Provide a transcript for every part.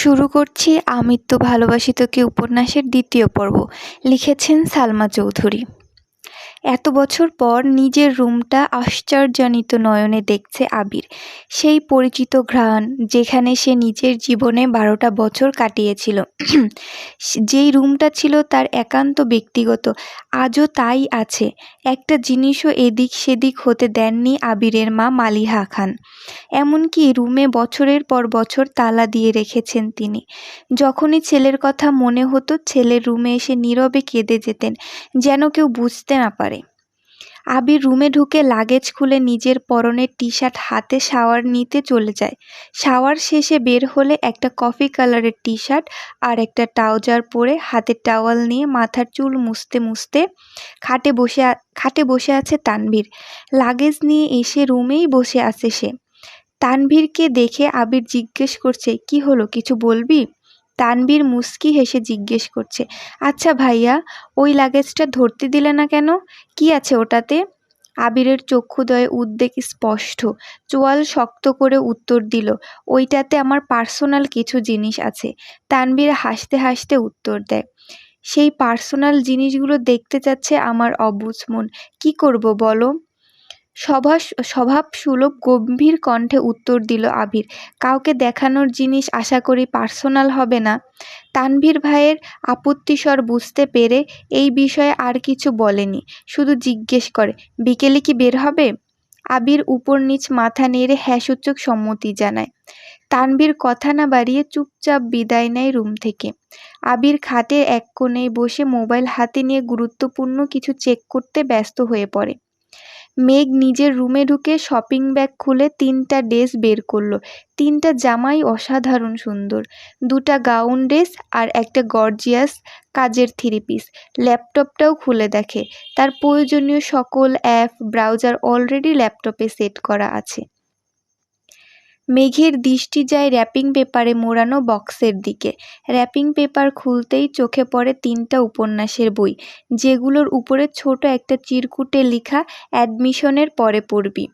শুরু করছি আমৃত্যু ভালোবাসি তোকে উপন্যাসের দ্বিতীয় পর্ব। লিখেছেন সালমা চৌধুরী। এত বছর পর নিজের রুমটা আশ্চর্যজনিত নয়নে দেখছে আবির। সেই পরিচিত ঘ্রাণ যেখানে সে নিজের জীবনে বারোটা বছর কাটিয়েছিল। যেই রুমটা ছিল তার একান্ত ব্যক্তিগত, আজও তাই আছে। একটা জিনিসও এদিক সেদিক হতে দেননি আবিরের মা মালিহা খান। এমনকি রুমে বছরের পর বছর তালা দিয়ে রেখেছেন তিনি। যখনই ছেলের কথা মনে হতো, ছেলের রুমে এসে নীরবে কেঁদে যেতেন, যেন কেউ বুঝতে না পারে। আবির রুমে ঢুকে লাগেজ খুলে নিজের পরনের টি শার্ট হাতে শাওয়ার নিতে চলে যায়। শাওয়ার শেষে বের হলে একটা কফি কালারের টি শার্ট আর একটা ট্রাউজার পরে হাতে টাওয়াল নিয়ে মাথার চুল মুছতে মুছতে খাটে বসে খাটে বসে আছে তানভীর। লাগেজ নিয়ে এসে রুমেই বসে আছে সে। তানভীরকে দেখে আবির জিজ্ঞেস করছে, কি হলো, কিছু বলবি? তানবীর মুস্কি হেসে জিজ্ঞেস করছে আচ্ছা ভাইয়া, ওই লাগেজটা ধরতে দিলে না কেন? কি আছে ওটাতে? আবিরের চক্ষুদয়ে উদ্বেগ স্পষ্ট, চোয়াল শক্ত করে উত্তর দিল, ওইটাতে আমার পার্সোনাল কিছু জিনিস আছে। তানবীর হাসতে হাসতে উত্তর দেয়, সেই পার্সোনাল জিনিসগুলো দেখতে চাচ্ছে আমার অবুঝ মন, কী করব বলো? স্বভাস স্বভাবসুলভ গম্ভীর কণ্ঠে উত্তর দিল আবির, কাউকে দেখানোর জিনিস আশা করি পার্সোনাল হবে না তানভীর ভাইয়ের আপত্তিস্বর বুঝতে পেরে এই বিষয়ে আর কিছু বলেনি, শুধু জিজ্ঞেস করে, বিকেলে কি বের হবে আবির উপর নিচ মাথা নেড়ে হ্যাসূচক সম্মতি জানায়। তানভীর কথা না বাড়িয়ে চুপচাপ বিদায় নেয় রুম থেকে। আবির খাটের এক কোণে বসে মোবাইল হাতে নিয়ে গুরুত্বপূর্ণ কিছু চেক করতে ব্যস্ত হয়ে পড়ে। মেঘ নিজের রুমে ঢুকে শপিং ব্যাগ খুলে তিনটা ড্রেস বের করল। তিনটা জামাই অসাধারণ সুন্দর। দুটা গাউন ড্রেস আর একটা গর্জিয়াস কাজের থ্রি পিস। ল্যাপটপটাও খুলে দেখে। তার প্রয়োজনীয় সকল অ্যাপ, ব্রাউজার অলরেডি ল্যাপটপে সেট করা আছে। মেঘের দৃষ্টি যায় র্যাপিং পেপারে মোড়ানো বক্সের দিকে। র্যাপিং পেপার খুলতেই চোখে পড়ে তিনটা উপন্যাসের বই, যেগুলোর উপরে ছোট একটা চিরকুটে লিখা অ্যাডমিশনের পরে পড়বি।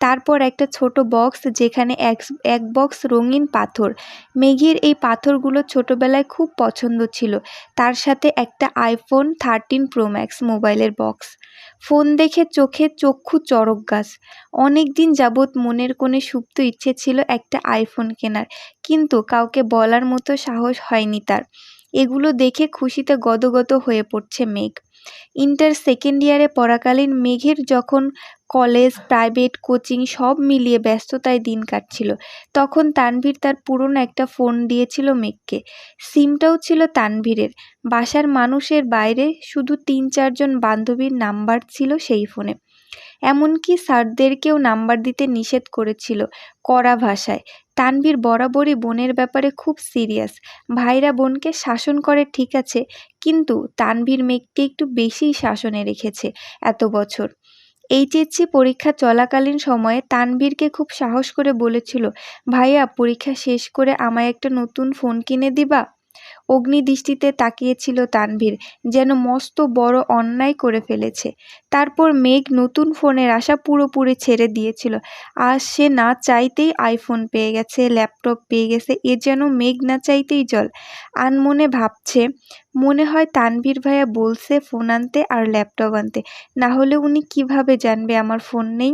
তারপর একটা ছোট বক্স যেখানে এক এক বক্স রঙিন পাথর। মেঘের এই পাথরগুলো ছোটবেলায় খুব পছন্দ ছিল। তার সাথে একটা আইফোন থার্টিন প্রো ম্যাক্স মোবাইলের বক্স ফোন দেখে চোখে চক্ষু চড়ক গাছ। অনেক দিন যাবৎ মনের কোণে সুপ্ত ইচ্ছে ছিল একটা আইফোন কেনার, কিন্তু কাউকে বলার মতো সাহস হয়নি তার। এগুলো দেখে খুশিতে গদগদ হয়ে পড়ছে মেঘ। ইন্টার সেকেন্ড ইয়ারে পড়াকালীন মেঘের যখন কলেজ, প্রাইভেট, কোচিং সব মিলিয়ে ব্যস্ততায় দিন কাটছিল। তখন তানভীর তার পুরনো একটা ফোন দিয়েছিল মেঘকে। সিমটাও ছিল তানভীরের। বাসার মানুষের বাইরে শুধু তিন চারজন বান্ধবীর নাম্বার ছিল সেই ফোনে। এমনকি স্যারদেরকেও নাম্বার দিতে নিষেধ করেছিল কড়া ভাষায়। তানভীর বরাবরই বোনের ব্যাপারে খুব সিরিয়াস। ভাইরা বোনকে শাসন করে ঠিক আছে, কিন্তু তানভীর মেঘকে একটু বেশিই শাসনে রেখেছে এত বছর। এইচএসসি পরীক্ষা চলাকালীন সময়ে তানভীরকে খুব সাহস করে বলেছিল, ভাইয়া, পরীক্ষা শেষ করে আমায় একটা নতুন ফোন কিনে দিবা? অগ্নিদৃষ্টিতে তাকিয়েছিল তানভীর, যেন মস্ত বড় অন্যায় করে ফেলেছে। তারপর মেঘ নতুন ফোনের আশা পুরোপুরি ছেড়ে দিয়েছিল। আর সে না চাইতেই আইফোন পেয়ে গেছে ল্যাপটপ পেয়ে গেছে, এ যেন মেঘ না চাইতেই জল। আনমনে ভাবছে, মনে হয় তানভীর ভাইয়া বলছে ফোন আনতে আর ল্যাপটপ আনতে। না হলে উনি কীভাবে জানবে আমার ফোন নেই?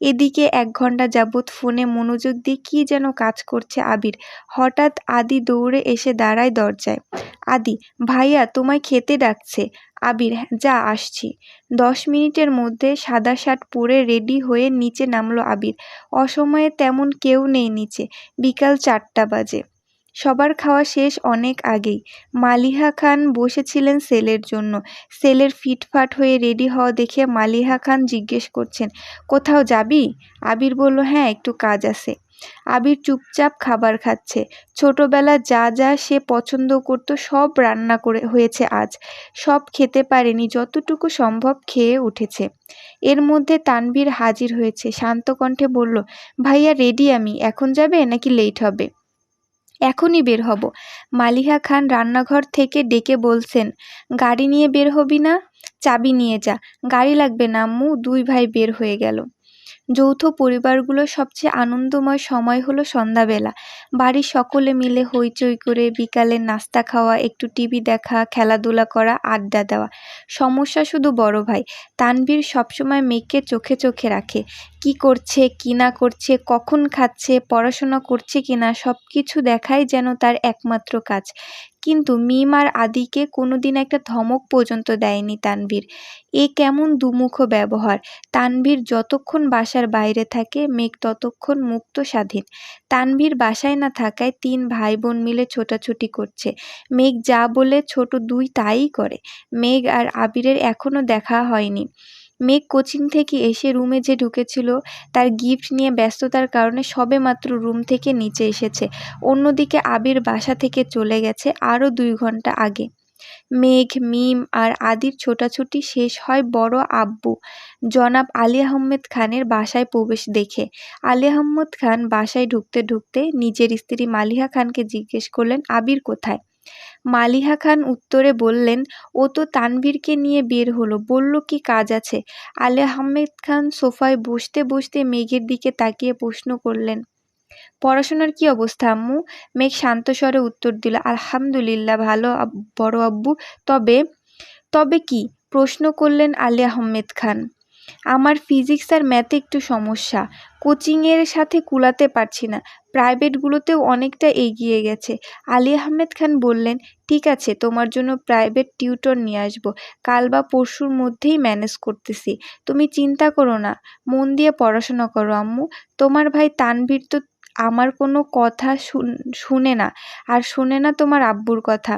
এদিকে এক ঘণ্টা যাবৎ ফোনে মনোযোগ দিয়ে কী যেন কাজ করছে আবির। হঠাৎ আদি দৌড়ে এসে দাঁড়ায় দরজায়। আদি, ভাইয়া তোমায় খেতে ডাকছে। আবির, যা, আসছি। দশ মিনিটের মধ্যে সাদা শার্ট পরে রেডি হয়ে নিচে নামলো আবির। অসময়ে তেমন কেউ নেই নিচে। বিকাল চারটা বাজে। সবার খাওয়া শেষ অনেক আগেই। মালিহা খান বসেছিলেন সেলের জন্য। সেলের ফিটফাট হয়ে রেডি হওয়া দেখে মালিহা খান জিজ্ঞেস করছেন, কোথাও যাবি? আবির বলল হ্যাঁ একটু কাজ আছে। আবির চুপচাপ খাবার খাচ্ছে। ছোটবেলা যা যা সে পছন্দ করত সব রান্না করে, হয়েছে আজ। সব খেতে পারেনি, যতটুকু সম্ভব খেয়ে উঠেছে। এর মধ্যে তানভীর হাজির হয়েছে। শান্ত কণ্ঠে বলল, ভাইয়া, রেডি আমি। এখন যাবে নাকি লেট হবে? এখনই বের হব। মালিহা খান রান্নাঘর থেকে ডেকে বলছেন, গাড়ি নিয়ে বের হবি না? চাবি নিয়ে যা। গাড়ি লাগবে না, আম্মু। দুই ভাই বের হয়ে গেল। যৌথ পরিবারগুলোর সবচেয়ে আনন্দময় সময় হলো সন্ধ্যাবেলা। বাড়ির সকলে মিলে হইচই করে বিকালে নাস্তা খাওয়া, একটু টিভি দেখা, খেলাধুলা করা, আড্ডা দেওয়া। সমস্যা শুধু বড় ভাই। তানভীর সবসময় মেয়েকে চোখে চোখে রাখে। কি করছে, কি না করছে, কখন খাচ্ছে, পড়াশোনা করছে কি না সব কিছু দেখাই যেন তার একমাত্র কাজ। কিন্তু মিম আর আদিকে কোনোদিন একটা ধমক পর্যন্ত দেয়নি তানভীর। এ কেমন দুমুখ ব্যবহার। তানভীর যতক্ষণ বাসার বাইরে থাকে, মেঘ ততক্ষণ মুক্ত স্বাধীন। তানভীর বাসায় না থাকায় তিন ভাই বোন মিলে ছোটাছুটি করছে। মেঘ যা বলে ছোট দুই তাই করে। মেঘ আর আবিরের এখনও দেখা হয়নি। মেঘ কোচিং থেকে এসে রুমে যে ঢুকেছিল, তার গিফট নিয়ে ব্যস্ততার কারণে সবেমাত্র রুম থেকে নিচে এসেছে। অন্যদিকে আবির বাসা থেকে চলে গেছে আরও দুই ঘণ্টা আগে। মেঘ, মিম আর আদির ছোটাছুটি শেষ হয় বড় আব্বু। জনাব আলী আহমেদ খানের বাসায় প্রবেশ দেখে। আলী আহমদ খান বাসায় ঢুকতে ঢুকতে নিজের স্ত্রী মালিহা খানকে জিজ্ঞেস করলেন, আবির কোথায়? মালিহা খান উত্তরে বললেন, ও তো তানভীরকে নিয়ে বের হলো, বলল, কি কাজ আছে? আলী আহমেদ খান সোফায় বসতে বসতে মেঘের দিকে তাকিয়ে প্রশ্ন করলেন, পড়াশোনার কি অবস্থা আম্মু? মেঘ শান্ত স্বরে উত্তর দিল, আলহামদুলিল্লাহ, ভালো বড় আব্বু। তবে তবে কি? প্রশ্ন করলেন আলী আহমেদ খান। আমার ফিজিক্স আর ম্যাথে একটু সমস্যা। কোচিংয়ের সাথে কুলাতে পারছি না। প্রাইভেটগুলোতেও অনেকটা এগিয়ে গেছে। আলী আহমেদ খান বললেন, ঠিক আছে, তোমার জন্য প্রাইভেট টিউটর নিয়ে আসব। কাল বা পরশুর মধ্যেই ম্যানেজ করতেছি। তুমি চিন্তা করো না। মন দিয়ে পড়াশোনা করো, আম্মু। তোমার ভাই তানভীর তো আমার কোনো কথা শুনে না। আর শোনে না তোমার আব্বুর কথা।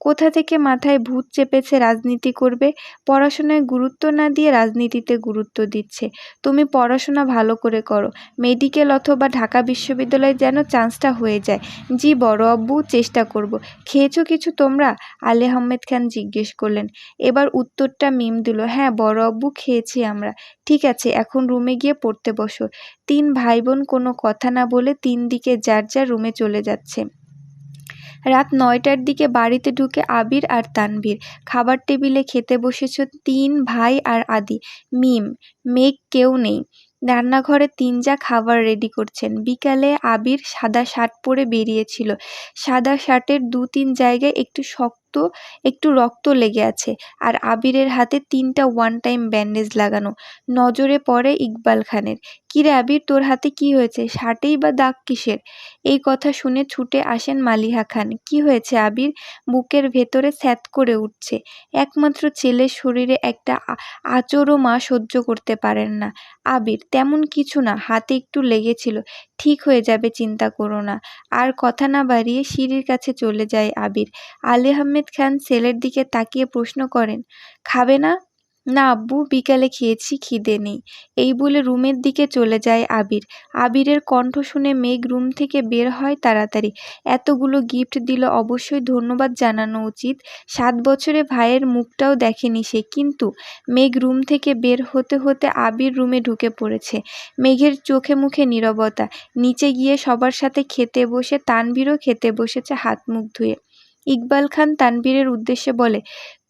কোথা থেকে মাথায় ভূত চেপেছে রাজনীতি করবে? পড়াশোনায় গুরুত্ব না দিয়ে রাজনীতিতে গুরুত্ব দিচ্ছে। তুমি পড়াশোনা ভালো করে করো। মেডিকেল অথবা ঢাকা বিশ্ববিদ্যালয়ে যেন চান্সটা হয়ে যায়। জি বড় আব্বু, চেষ্টা করব। খেয়েছো কিছু তোমরা? আলে আহমেদ খান জিজ্ঞেস করলেন। এবার উত্তরটা মিম দিল হ্যাঁ বড় আব্বু, খেয়েছি আমরা। ঠিক আছে, এখন রুমে গিয়ে পড়তে বসো। তিন ভাই বোন কোনো কথা না বলে তিন দিকে যার যার রুমে চলে যাচ্ছে। রাত নয়টার দিকে বাড়িতে ঢুকে আবির আর তানভীর। খাবার টেবিলে খেতে বসেছ তিন ভাই আর আদি। মিম, মেঘ কেউ নেই। রান্নাঘরে তিন যা খাবার রেডি করছেন। বিকালে আবির সাদা শার্ট পরে বেরিয়েছিল। সাদা শার্টের দু তিন জায়গায় একটু শক্ত একটু রক্ত লেগে আছে। আর আবিরের হাতে তিনটা ওয়ান টাইম ব্যান্ডেজ লাগানো। নজরে পড়ে ইকবাল খানের। কিরে আবির, তোর হাতে কি হয়েছে? শার্টেই বা দাগ কিসের? এই কথা শুনে ছুটে আসেন মালিহা খান। কি হয়েছে আবির? বুকের ভেতরে স্যাত করে উঠছে। একমাত্র ছেলের শরীরে একটা আচরও মা সহ্য করতে পারেন না। আবির, তেমন কিছু না, হাতে একটু লেগেছিল। ঠিক হয়ে যাবে, চিন্তা করো না। আর কথা না বাড়িয়ে সিঁড়ির কাছে চলে যায় আবির। আলী আহমেদ খান ছেলের দিকে তাকিয়ে প্রশ্ন করেন, খাবে না? না আব্বু, বিকালে খেয়েছি, খিদে নেই। এই বলে রুমের দিকে চলে যায় আবির। আবিরের কণ্ঠ শুনে মেঘ রুম থেকে বের হয় তাড়াতাড়ি। এতগুলো গিফট দিল অবশ্যই ধন্যবাদ জানানো উচিত। সাত বছরে ভাইয়ের মুখটাও দেখেনি সে, কিন্তু মেঘ রুম থেকে বের হতে হতে আবির রুমে ঢুকে পড়েছে। মেঘের চোখে মুখে নীরবতা। নিচে গিয়ে সবার সাথে খেতে বসে, তানভীরও খেতে বসেছে হাত মুখ ধুয়ে। ইকবাল খান তানভীরের উদ্দেশ্যে বলে,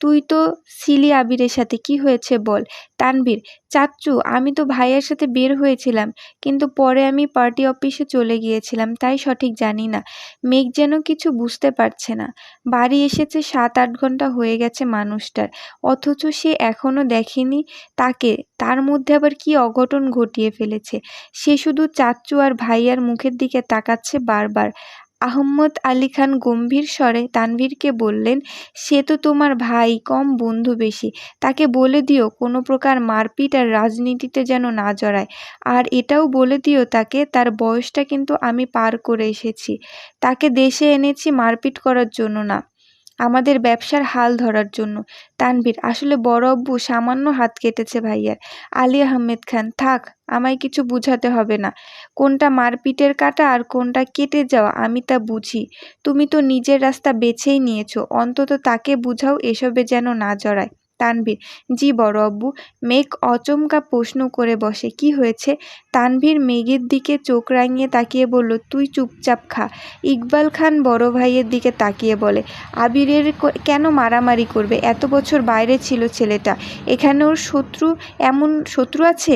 তুই তো ছিলি আবিরের সাথে কি হয়েছে বল? তানভীর, চাচ্চু, আমি তো ভাইয়ের সাথে বের হয়েছিলাম, কিন্তু পরে আমি পার্টি অফিসে চলে গিয়েছিলাম, তাই সঠিক জানি না। মেঘ যেন কিছু বুঝতে পারছে না। বাড়ি এসেছে সাত আট ঘণ্টা হয়ে গেছে মানুষটার। অথচ সে এখনও দেখেনি তাকে। তার মধ্যে আবার কি অঘটন ঘটিয়ে ফেলেছে? সে শুধু চাচ্চু আর ভাইয়ার মুখের দিকে তাকাচ্ছে বারবার। আহম্মদ আলী খান গম্ভীর স্বরে তানভীরকে বললেন, সে তো তোমার ভাই, কম বন্ধু বেশি। তাকে বলে দিও, কোনো প্রকার মারপিট আর রাজনীতিতে যেন না জড়ায়। আর এটাও বলে দিও তাকে, তার বয়সটা কিন্তু আমি পার করে এসেছি। তাকে দেশে এনেছি মারপিট করার জন্য না। আমাদের ব্যবসার হাল ধরার জন্য। তানভীর, আসলে বড় আব্বু সামান্য হাত কেটেছে ভাইয়ার। আলী আহমেদ খান, থাক, আমায় কিছু বুঝাতে হবে না। কোনটা মারপিটের কাটা আর কোনটা কেটে যাওয়া, আমি তা বুঝি। তুমি তো নিজের রাস্তা বেছেই নিয়েছো, অন্তত তাকে বুঝাও এসবে যেন না জড়ায়। তানভীর। জি বড় আব্বু, মেঘ অচমকা প্রশ্ন করে বসে, কি হয়েছে? তানভীর মেঘের দিকে চোখ রাঙিয়ে তাকিয়ে বলল, তুই চুপচাপ খা। ইকবাল খান বড় ভাইয়ের দিকে তাকিয়ে বলে, আবিরের কেন মারামারি করবে? এত বছর বাইরে ছিল ছেলেটা। এখানে ওর শত্রু, এমন শত্রু আছে?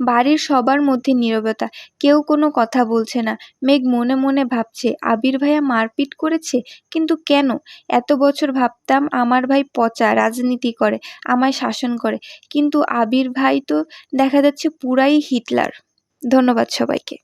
বাড়ির সবার মধ্যে নীরবতা, কেউ কোনো কথা বলছে না। মেঘ মনে মনে ভাবছে, আবির ভাইয়া মারপিট করেছে? কিন্তু কেন? এত বছর ভাবতাম আমার ভাই পচা, রাজনীতি করে, আমায় শাসন করে। কিন্তু আবির ভাই তো দেখা যাচ্ছে পুরাই হিটলার। ধন্যবাদ সবাইকে।